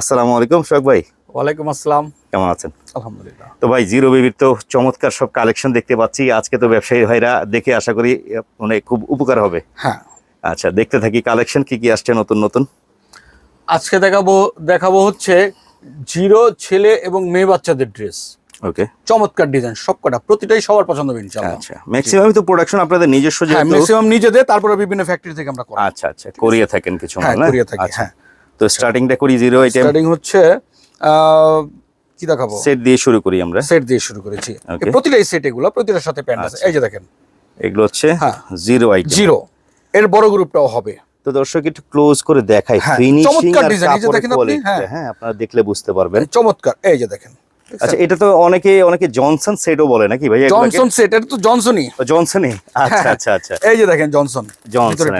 আসসালামু আলাইকুম সোহাগ ভাই। ওয়ালাইকুম আসসালাম। কেমন আছেন? আলহামদুলিল্লাহ। তো ভাই জিরো বেবির তো চমৎকার সব কালেকশন দেখতে পাচ্ছি। আজকে তো ব্যবসায়ী ভাইরা দেখে আশা করি মানে খুব উপকার হবে। হ্যাঁ। আচ্ছা দেখতে থাকি কালেকশন কি কি আসছে নতুন নতুন? আজকে দেখাবো দেখাবো হচ্ছে জিরো ছেলে এবং মেয়ে বাচ্চাদের ড্রেস ওকে চমৎকার ডিজাইন সবকটা প্রতিটাই সবার পছন্দ হবে ইনশাআল্লাহ। আচ্ছা ম্যাক্সিমাম তো প্রোডাকশন আপনাদের নিজস্ব যেহেতু। ম্যাক্সিমাম নিজেদের তারপরে বিভিন্ন ফ্যাক্টরি থেকে আমরা করি। আচ্ছা আচ্ছা কোরিয়া থাকেন কিছু হ্যাঁ কোরিয়া থেকে আচ্ছা। হ্যাঁ। তো স্টার্টিংটা করি জিরো আইটেম স্টার্টিং হচ্ছে কি দেখাবো? সেট দিয়ে শুরু করি আমরা। সেট দিয়ে শুরু করেছি। প্রতিটাই সেট এগুলো প্রতিটার সাথে প্যান্ট আছে। আচ্ছা। এই যে দেখেন। এগুলো হচ্ছে হ্যাঁ। জিরো আইটেম জিরো এর বড় গ্রুপটাও হবে। তো দর্শক একটু ক্লোজ করে দেখাই। হ্যাঁ, ফিনিশিং আর কাপড়ের কোয়ালিটি হ্যাঁ। হ্যাঁ আপনারা দেখলে বুঝতে পারবেন। চমৎকার। এই যে দেখেন। আচ্ছা এটা তো অনেকে অনেকে জনসন সেটও বলে নাকি ভাই? জনসন সেট এটা তো জনসনই জনসনই আচ্ছা হ্যাঁ। আচ্ছা আচ্ছা। এই যে দেখেন জনসন জনসন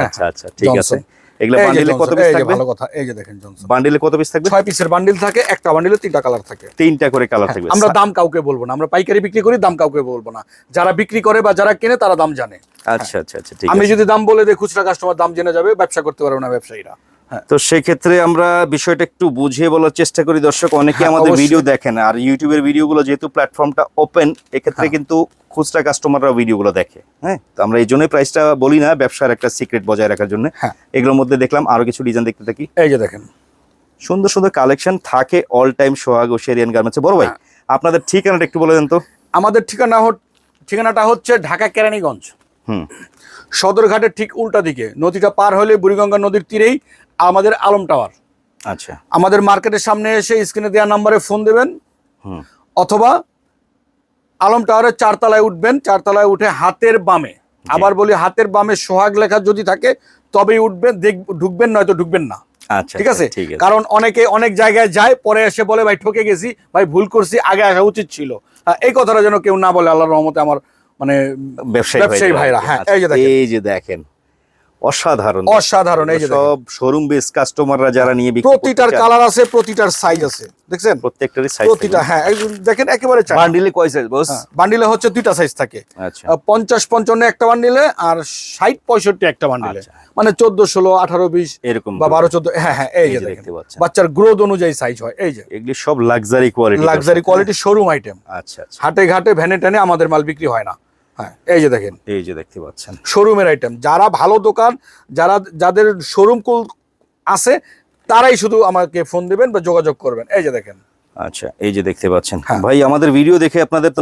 আচ্ছা আচ্ছা ঠিক আছে। এগুলো বান্ডিলে কত পিস থাকবে? ভালো কথা এই যে দেখেন জনসন বান্ডিলে কত পিস থাকবে? 6 পিসের বান্ডিল থাকে একটা বান্ডিলে তিনটা কালার থাকে। তিনটা করে কালার থাকবে। আমরা দাম কাউকে বলব না আমরা পাইকারি বিক্রি করি দাম কাউকে বলব না। যারা বিক্রি করে বা যারা কেনে তারা দাম জানে। আচ্ছা আচ্ছা আচ্ছা ঠিক আমি যদি দাম বলে দেই খুচরা কাস্টমার দাম জেনে যাবে ব্যবসা করতে পারবে না ব্যবসায়ীরা। হ্যাঁ তো সেক্ষেত্রে আমরা বিষয়টা একটু বুঝিয়ে বলার চেষ্টা করি দর্শক। অনেকে হ্যাঁ, আমাদের ভিডিও দেখেন আর ইউটিউবের ভিডিওগুলো যেহেতু প্ল্যাটফর্মটা ওপেন এক্ষেত্রে হ্যাঁ। কিন্তু খুচরা কাস্টমাররা ভিডিওগুলো দেখে হ্যাঁ? তো আমরা এই জন্যই প্রাইসটা বলি না ব্যবসার একটা সিক্রেট বজায় রাখার জন্য। হ্যাঁ। এগুলোর মধ্যে দেখলাম আরও কিছু ডিজাইন দেখতে থাকি। এই যে দেখেন। সুন্দর সুন্দর কালেকশন থাকে অল টাইম সোহাগ ও শেরিয়ান গার্মেন্টস বড় ভাই হ্যাঁ। আপনাদের ঠিকানাটা একটু বলে দেন তো। আমাদের ঠিকানা ঠিকানাটা হচ্ছে ঢাকা কেরানীগঞ্জ। হুম। সদরঘাটের ঠিক উল্টা দিকে। নদীটা পার হলে বুড়িগঙ্গা নদীর তীরেই আমাদের আলম টাওয়ার। আচ্ছা। আমাদের মার্কেটের সামনে এসে স্ক্রিনে দেওয়া নাম্বারে ফোন দেবেন। অথবা আলম টাওয়ারের চারতলায় উঠবেন চারতলায় উঠে হাতের বামে। আবার বলি হাতের বামে সোহাগ লেখা যদি থাকে তবেই উঠবেন দেখ ঢুকবেন নয়তো ঢুকবেন না। আচ্ছা ঠিক আছে? কারণ অনেকে অনেক জায়গায় যায় পরে এসে বলে ভাই ঠকে গেছি ভাই ভুল করছি আগে আসা উচিত ছিল। এই কথাটা যেন কেউ না বলে আল্লাহর রহমতে আমার মানে ব্যবসায়ী ভাইরা, হ্যাঁ, এই যে দেখেন। অসাধারণ। অসাধারণ এই যে সব শোরুম বেস কাস্টমাররা যারা নিয়ে বিক্রি প্রতিটার কালার আছে প্রতিটার সাইজ আছে দেখছেন? প্রত্যেকটারই সাইজ প্রতিটা হ্যাঁ দেখেন একেবারে চার। বান্ডিলে কয় সাইজ বস বান্ডিলে হচ্ছে দুইটা সাইজ থাকে। আচ্ছা। আহ, পঞ্চাশ পঞ্চান্ন একটা বান্ডিলে আর ষাট পঁয়ষট্টি একটা বান্ডিলে আচ্ছা। মানে চোদ্দ ষোলো আঠারো বিশ এরকম বা বারো চোদ্দ হ্যাঁ হ্যাঁ এই যে দেখতে পাচ্ছেন। বাচ্চার গ্রোথ অনুযায়ী সাইজ হয় এই যে। এগুলি সব luxury quality luxury quality showroom item আচ্ছা আচ্ছা। হাটে ঘাটে ভ্যানে ট্যানে আমাদের মাল বিক্রি হয় না। হ্যাঁ এই যে দেখেন। এই যে দেখতে পাচ্ছেন। শোরুমের আইটেম যারা ভালো দোকান যারা যাদের শোরুম কুল আছে তারাই শুধু আমাকে ফোন দিবেন বা যোগাযোগ করবেন। এই যে দেখেন। আচ্ছা এই যে দেখতে পাচ্ছেন। হ্যাঁ। ভাই আমাদের ভিডিও দেখে আপনাদের তো।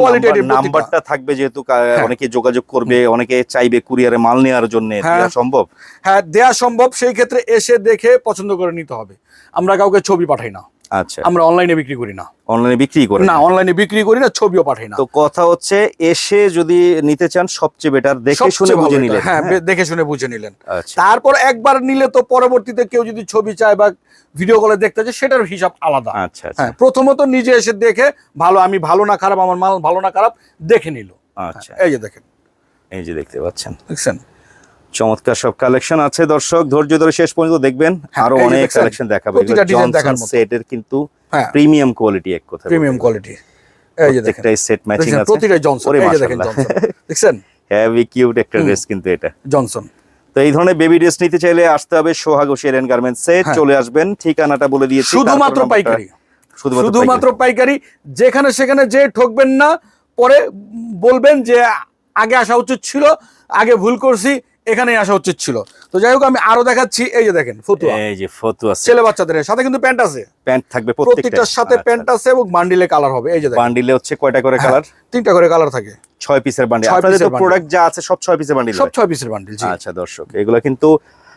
নাম্বারটা থাকবে যেহেতু হ্যাঁ। অনেকে যোগাযোগ করবে অনেকে চাইবে কুরিয়ারে মাল নেওয়ার জন্য। হ্যাঁ। সম্ভব? হ্যাঁ দেয়া সম্ভব। সেই ক্ষেত্রে এসে দেখে পছন্দ করে নিতে হবে। আমরা কাউকে ছবি পাঠাই না। আচ্ছা। আমরা অনলাইনে বিক্রি করি না। অনলাইনে বিক্রি করে না অনলাইনে বিক্রি করি না ছবিও পাঠাই না। তো কথা হচ্ছে এসে যদি নিতে চান সবচেয়ে বেটার দেখে শুনে বুঝে। নিলেন হ্যাঁ হ্যাঁ? দেখে শুনে বুঝে নিলেন। আচ্ছা। তারপর একবার নিলে তো পরবর্তীতে কেউ যদি ছবি চায় বা ভিডিও কলে দেখতে চায় সেটার হিসাব আলাদা। আচ্ছা আচ্ছা। হ্যাঁ প্রথমত নিজে এসে দেখে ভালো আমি ভালো না খারাপ আমার মাল ভালো না খারাপ দেখে নিল। আচ্ছা। এই যে দেখেন। এই যে দেখতে পাচ্ছেন। দেখছেন? চমৎকার সব কালেকশন আছে দর্শক ধৈর্য ধরে শেষ পর্যন্ত দেখবেন। হ্যাঁ, আরও অনেক? কালেকশন দেখাবো। প্রতিটা দেখার সেটের কিন্তু প্রিমিয়াম কোয়ালিটি এক কথা প্রিমিয়াম কোয়ালিটি এই যে দেখেন। সেট ম্যাচিং আছে। প্রতিটাই জনসন এই যে দেখেন জনসন দেখছেন? হেভি কিউট একটা ড্রেস কিন্তু এটা। জনসন তো এই ধরনের বেবি ড্রেস নিতে চাইলে আসতে হবে সোহাগ শেরেন গার্মেন্টসে হ্যাঁ। চলে আসবেন। ঠিকানাটা বলে দিয়েছি। শুধুমাত্র পাইকারি। শুধুমাত্র শুধুমাত্র পাইকারি। যেখানে সেখানে যে ঠকবেন না। পরে বলবেন যে আগে আসা উচিত ছিল আগে ভুল করছি। এখানে আসা উচিত ছিল। তো যাই হোক আমি আরও দেখাচ্ছি। এই যে দেখেন ফতুয়া। এই যে ফতুয়া ছেলে বাচ্চাদের সাথে কিন্তু প্যান্ট আছে। প্যান্ট থাকবে প্রত্যেকটার সাথে প্যান্ট আছে এবং বান্ডিলে কালার হবে। এই যে বান্ডিলে হচ্ছে কয়টা করে হ্যাঁ, কালার তিনটা করে কালার থাকে। ছয় পিসের বান্ডিল। আপনাদের তো প্রোডাক্ট যা আছে সব ছয় পিসের বান্ডিল সব ছয় পিসের বান্ডিল আচ্ছা দর্শক এগুলো কিন্তু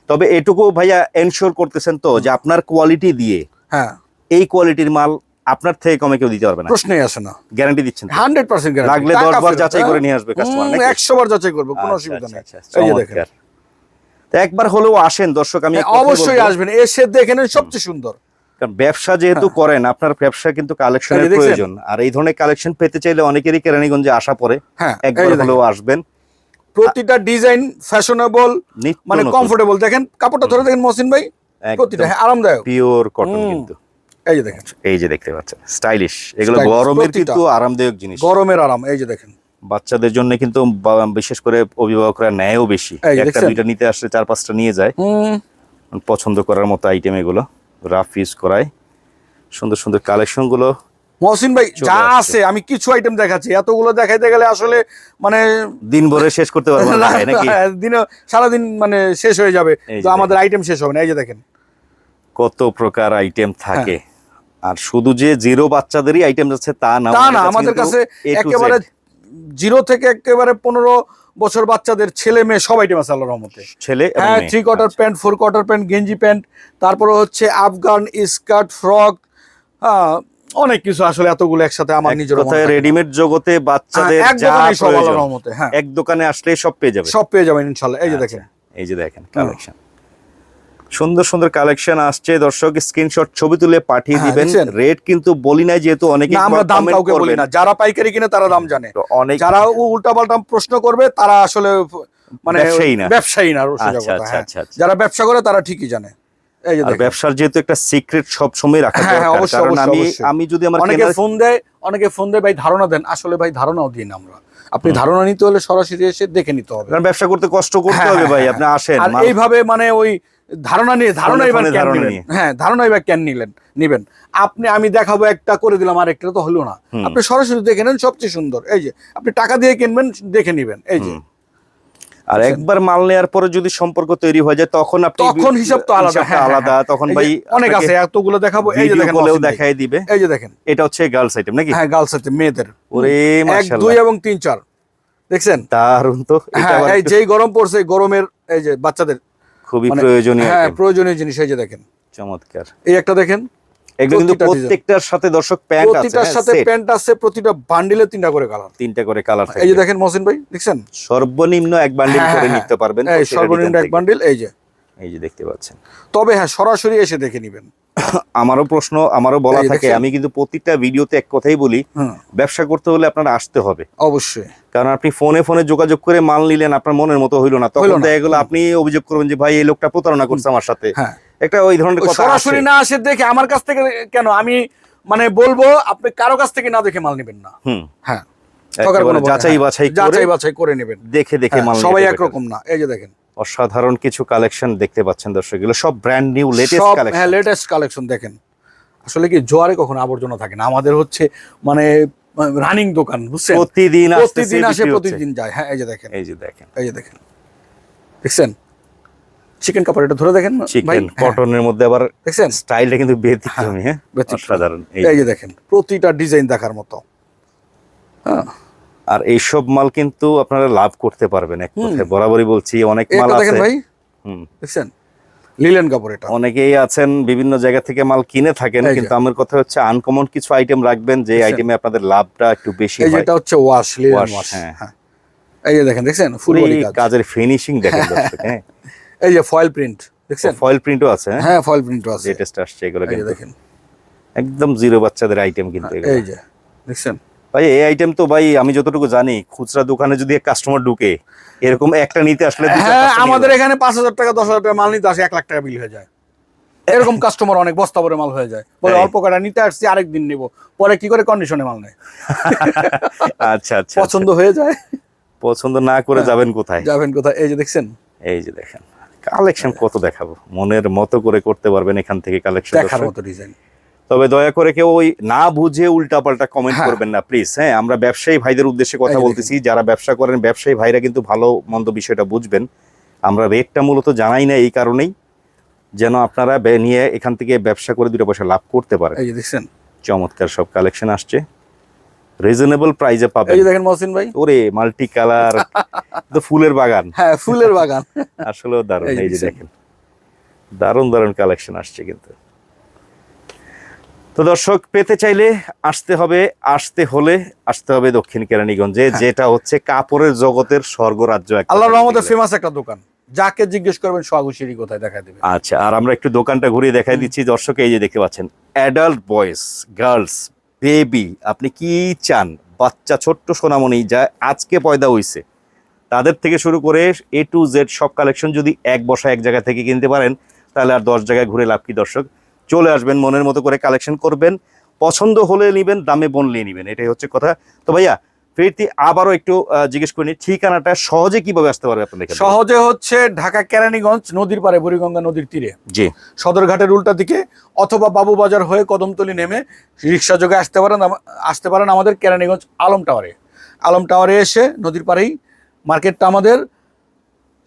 তবে এটুকু ভাইয়া এনশোর করতেছেন তো যে আপনার কোয়ালিটি দিয়ে হ্যাঁ। এই কোয়ালিটির মাল আপনার থেকে কমে কেউ দিতে পারবে না। প্রশ্নই আসে না। গ্যারান্টি দিচ্ছেন তো? হান্ড্রেড পার্সেন্ট লাগলে দশ বার যাচাই করে নিয়ে আসবে কাস্টমার নাকি? একশো বার যাচাই করব কোনো আচ্ছা, অসুবিধা আচ্ছা, নেই। আচ্ছা, এই যে দেখেন। তো একবার হলেও আসেন দর্শক আমি হ্যাঁ, অবশ্যই আসবেন এসে দেখে নেন সবচেয়ে সুন্দর। কারণ ব্যবসা যেহেতু করেন আপনার ব্যবসা কিন্তু কালেকশনের? প্রয়োজন। আর এই ধরনের কালেকশন পেতে চাইলে অনেকেরই কেরানীগঞ্জে আসা পরে হ্যাঁ একবার হলেও আসবেন। প্রতিটা ডিজাইন ফ্যাশনেবল মানে কমফোর্টেবল দেখেন কাপড়টা ধরে দেখেন মহসিন ভাই প্রতিটা হ্যাঁ আরামদায়ক। পিওর কটন কিন্তু। এই যে দেখেন। এই যে দেখতে পাচ্ছেন স্টাইলিশ এগুলো গরমের কিন্তু আরামদায়ক জিনিস। গরমের আরাম এই যে দেখেন। বাচ্চাদের জন্য কিন্তু বিশেষ করে অভিভাবকরা নেয়ও বেশি। একটা দুইটা নিতে আসলে চার পাঁচটা নিয়ে যায়। পছন্দ করার মতো আইটেম এগুলো রাফ ইউজ করায়। সুন্দর সুন্দর কালেকশনগুলো মহসিন ভাই যা আছে আমি কিছু আইটেম দেখাচ্ছি। এতগুলো দেখাইতে গেলে আসলে মানে দিন ভরে শেষ করতে পারব না নাকি? দিনে সারাদিন মানে শেষ হয়ে যাবে। তো আমাদের আইটেম শেষ হবে না এই যে দেখেন। কত প্রকার আইটেম থাকে। হ্যাঁ। আর শুধু যে জিরো বাচ্চাদেরই আইটেম যাচ্ছে তা না তা না আমাদের কাছে একেবারে জিরো থেকে একেবারে পনেরো বছর বাচ্চাদের ছেলে মেয়ে সব আইটেম আছে আল্লাহ রহমতে। ছেলে হ্যাঁ three quarter. Pant four quarter pant গেঞ্জি প্যান্ট তারপরে হচ্ছে আফগান স্কার্ট ফ্রক হ্যাঁ অনেক কিছু আসলে এতগুলো একসাথে আমার নিজের কথায় রেডিমেড জগতে বাচ্চাদের হ্যাঁ, এক যা প্রয়োজন, হ্যাঁ। এক দোকানে আসলে সব পেয়ে যাবে। সব পেয়ে যাবেন ইনশাল্লাহ এই যে আচ্ছা, দেখেন। এই যে দেখেন কালেকশন সুন্দর সুন্দর কালেকশন আসছে। দর্শক স্ক্রিনশট ছবি তুলে পাঠিয়ে হ্যাঁ, দিবেন। রেট কিন্তু বলি নাই যেহেতু অনেকে আমরা দাম কাউকে বলি না। যারা পাইকারি কিনে তারা দাম জানে। অনেক যারা উল্টা পাল্টা প্রশ্ন করবে তারা আসলে মানে ব্যবসায়ী না। আচ্ছা, আচ্ছা, হ্যাঁ। আচ্ছা। যারা ব্যবসা করে তারা ঠিকই জানে। ব্যবসার যেহেতু একটা সিক্রেট সব সময় রাখা হ্যাঁ, অবশ্যই, কারণ আমি আমি যদি আমার অনেকে ফোন দেয় অনেকে ফোন দেয় ভাই ধারণা দেন। আসলে ভাই ধারণাও দিই না আমরা। আপনি ধারণা নিতে হলে সরাসরি এসে দেখে নিতে হবে। কারণ ব্যবসা করতে কষ্ট করতে হবে ভাই। আপনি আসেন। আর এইভাবে মানে ওই ধারণা নিয়ে ধারণা এবার ধারণা নিলেন। হ্যাঁ ধারণা এবার কেন নিলেন নিবেন। আপনি আমি দেখাবো একটা করে দিলাম আর একটা তো হলো না। আপনি সরাসরি দেখে নেন সবচেয়ে সুন্দর। এই যে আপনি টাকা দিয়ে কিনবেন দেখে নিবেন। এই যে। আর একবার মাল নেওয়ার পরে যদি সম্পর্ক তৈরি হয়ে যায় তখন আপনি তখন হিসাব তো আলাদা। হ্যাঁ, আলাদা। হ্যাঁ। তখন ভাই অনেক আছে এতগুলো দেখাবো। এই যে দেখেন মহসিন দেখাই দিবে। এই যে দেখেন। এটা হচ্ছে গার্লস আইটেম নাকি? হ্যাঁ গার্লস আছে মেয়েদের। ওরে মাশাআল্লাহ দুই এবং তিন চার। দেখছেন? দারুণ তো এটা হ্যাঁ এই যেই গরম পড়ছে গরমের এই যে বাচ্চাদের খুবই মানে- প্রয়োজনীয় হ্যাঁ প্রয়োজনীয় জিনিস এই যে দেখেন। চমৎকার। এই একটা দেখেন এগুলো কিন্তু প্রত্যেকটার সাথে দর্শক প্যান্ট আছে প্রতিটার হ্যাঁ, সাথে প্যান্ট আছে প্রতিটা বান্ডিলে তিনটা করে কালার তিনটা করে কালার থাকে এই যে দেখেন মহসিন ভাই দেখছেন? সর্বনিম্ন এক বান্ডিল হ্যাঁ, করে হ্যাঁ, নিতে পারবেন এই সর্বনিম্ন এক বান্ডিল এই যে। এই যে দেখতে পাচ্ছেন। তবে হ্যাঁ সরাসরি এসে দেখে নেবেন। আমারও প্রশ্ন আমারও বলা থাকে আমি কিন্তু প্রতিটা ভিডিওতে এক কথাই বলি ব্যবসা করতে হলে আপনার আসতে হবে। অবশ্যই। কারণ আপনি ফোনে ফোনে যোগাযোগ করে মাল নিলেন আপনার মনের মতো হইল না। তখন দেখা গেলো আপনি অভিযোগ করবেন যে ভাই এই লোকটা প্রতারণা করছে আমার সাথে। হ্যাঁ। একটা ওই ধরনের কথা সরাসরি না আসে দেখে আমার কাছ থেকে কেন? আমি মানে বলব আপনি কারও কাছ থেকে না দেখে মাল নেবেন না। হুম। হ্যাঁ। যাচাই হ্যাঁ, বাছাই করে যাচাই বাছাই করে নেবেন। দেখে দেখে হ্যাঁ, মাল সবাই একরকম না। এই যে দেখেন। অসাধারণ কিছু কালেকশন দেখতে পাচ্ছেন দর্শক এগুলো সব ব্র্যান্ড নিউ লেটেস্ট সব হ্যাঁ কালেকশন লেটেস্ট কালেকশন দেখেন। আসলে কি জোয়ারে কখনো আবর্জনা থাকে না? আমাদের হচ্ছে মানে রানিং দোকান বুঝছেন? প্রতিদিন প্রতিদিন আসে প্রতিদিন যায়। হ্যাঁ এই যে দেখেন। এই যে দেখেন। এই যে দেখেন। দেখছেন? চিকেন কাপড় এটা ধরে দেখেন ভাই? চিকেন হ্যাঁ, কটনের মধ্যে আবার দেখছেন? স্টাইলটা কিন্তু ব্যতিক্রমী হ্যাঁ? ব্যতিক্রমী। অসাধারণ। এই যে দেখেন প্রতিটা ডিজাইন দেখার মতো। হ্যাঁ। আর এইসব মাল কিন্তু আপনারা লাভ করতে পারবেন এক কথায়। বরাবরই বলছি অনেক মাল আছে। ভাই। হুম। দেখছেন? লিলেন কাপড় এটা। অনেকেই আছেন বিভিন্ন জায়গা থেকে মাল কিনে থাকেন কিন্তু আমার কথা হচ্ছে আনকমন কিছু আইটেম রাখবেন যে আইটেমে আপনাদের লাভটা একটু বেশি হয়। যেটা হচ্ছে ওয়াশ লিলেন ওয়াশ হ্যাঁ। হ্যাঁ। এই যে দেখেন দেখছেন? ফুল বডি কাজ। কাজের ফিনিশিং দেখেন দর্শক হ্যাঁ। এই যে ফয়েল প্রিন্ট দেখছেন? ফয়েল প্রিন্টও আছে হ্যাঁ? হ্যাঁ ফয়েল প্রিন্টও আছে। লেটেস্ট আসছে এগুলো কিন্তু। দেখেন। একদম জিরো বাচ্চাদের আইটেম কিন্তু এই যে দেখছেন? ভাই এই আইটেম তো ভাই আমি যতটুকু জানি খুচরা দোকানে যদি কাস্টমার ঢুকে এরকম একটা নিতে আসলে হ্যাঁ আমাদের এখানে পাঁচ হাজার টাকা দশ হাজার টাকা মাল নিতে আসে এক লাখ টাকা বিল হয়ে যায়। এরকম কাস্টমার অনেক বস্তা ভরে মাল হয়ে যায়। বলে অল্প কটা নিতে আসছি আরেক দিন নিবো। পরে কি করে কন্ডিশনে মাল নেয়? আচ্ছা আচ্ছা পছন্দ হয়ে যায়। পছন্দ না করে হ্যাঁ। যাবেন কোথায়? যাবেন কোথায়? এই যে দেখছেন? এই যে দেখেন কালেকশন কত দেখাবো? মনের মতো করে করতে পারবেন এখান থেকে কালেকশন দেখার মতো ডিজাইন তবে দয়া করে কেউ ওই না বুঝে উল্টাপাল্টা কমেন্ট হ্যাঁ। করবেন না প্লিজ হ্যাঁ আমরা ব্যবসায়ী ভাইদের উদ্দেশ্যে কথা বলতেছি যারা ব্যবসা করেন ব্যবসায়ী ভাইরা কিন্তু ভালো মন্দ বিষয়টা বুঝবেন। আমরা রেটটা মূলত জানাই না এই কারণেই যেন আপনারা নিয়ে এখান থেকে ব্যবসা করে দুটো পয়সা লাভ করতে পারেন। এই যে দেখছেন। চমৎকার সব কালেকশন আসছে। রিজনেবল প্রাইজে পাবেন। এই দেখেন মহসিন ভাই। ওরে মাল্টি কালার তো ফুলের বাগান। হ্যাঁ ফুলের বাগান। আসলেও দারুণ। এই যে। দেখেন। দারুণ দারুণ কালেকশন আসছে কিন্তু। তো দর্শক পেতে চাইলে আসতে হবে আসতে হলে আসতে হবে দক্ষিণ কেরানীগঞ্জে যেটা হচ্ছে কাপড়ের জগতের স্বর্গরাজ্য আল্লাহ রহমতে ফেমাস একটা দোকান। যাকে জিজ্ঞেস করবেন সোয়াগুশিরি কোথায় দেখা দেবে। আচ্ছা আর আমরা একটু দোকানটা ঘুরিয়ে দেখাই দিচ্ছি। দর্শক এই যে দেখতে পাচ্ছেন অ্যাডাল্ট বয়েজ গার্লস বেবি আপনি কি চান? বাচ্চা ছোট্ট সোনামণি যা আজকে পয়দা হইছে তাদের থেকে শুরু করে এ টু জেড সব কালেকশন যদি এক বসা এক জায়গা থেকে কিনতে পারেন তাহলে আর দশ জায়গায় ঘুরে লাভ কি দর্শক? চলে আসবেন মনের মতো করে কালেকশন করবেন পছন্দ হলে নেবেন দামে বনলে নেবেন এটাই হচ্ছে কথা। তো ভাইয়া ফিরতি আবারও একটু জিজ্ঞেস করি ঠিকানাটা সহজে কীভাবে আসতে পারবে আপনাদের সহজে হচ্ছে ঢাকা কেরানীগঞ্জ নদীর পারে বুড়িগঙ্গা নদীর তীরে। জি। সদরঘাটের উল্টা দিকে অথবা বাবুবাজার হয়ে কদমতলি নেমে রিক্সা যোগে আসতে পারেন আসতে পারেন আমাদের কেরানীগঞ্জ আলম টাওয়ারে। আলম টাওয়ারে এসে নদীর পাড়েই মার্কেটটা আমাদের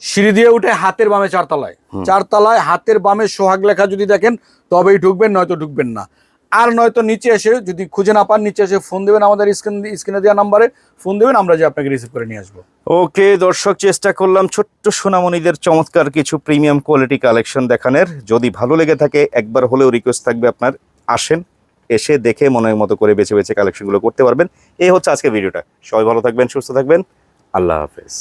সিঁড়ি দিয়ে উঠে হাতের বামে চারতলায়। চারতলায় হাতের বামে সোহাগ লেখা যদি দেখেন তবেই ঢুকবেন নয়তো ঢুকবেন না। আর নয়তো নিচে এসে যদি খুঁজে না পান নিচে এসে ফোন দেবেন আমাদের স্ক্রিন স্ক্রিনে দেওয়া নাম্বারে ফোন দেবেন আমরা যে আপনাকে রিসিভ করে নিয়ে আসব। ওকে দর্শক চেষ্টা করলাম ছোট্ট সোনামণিদের চমৎকার কিছু প্রিমিয়াম কোয়ালিটি কালেকশন দেখানোর। যদি ভালো লেগে থাকে একবার হলেও রিকোয়েস্ট থাকবে আপনার। আসেন এসে দেখে মনের মতো করে বেছে বেছে কালেকশনগুলো করতে পারবেন। এই হচ্ছে আজকের ভিডিওটা সবাই ভালো থাকবেন সুস্থ থাকবেন। আল্লাহ হাফেজ।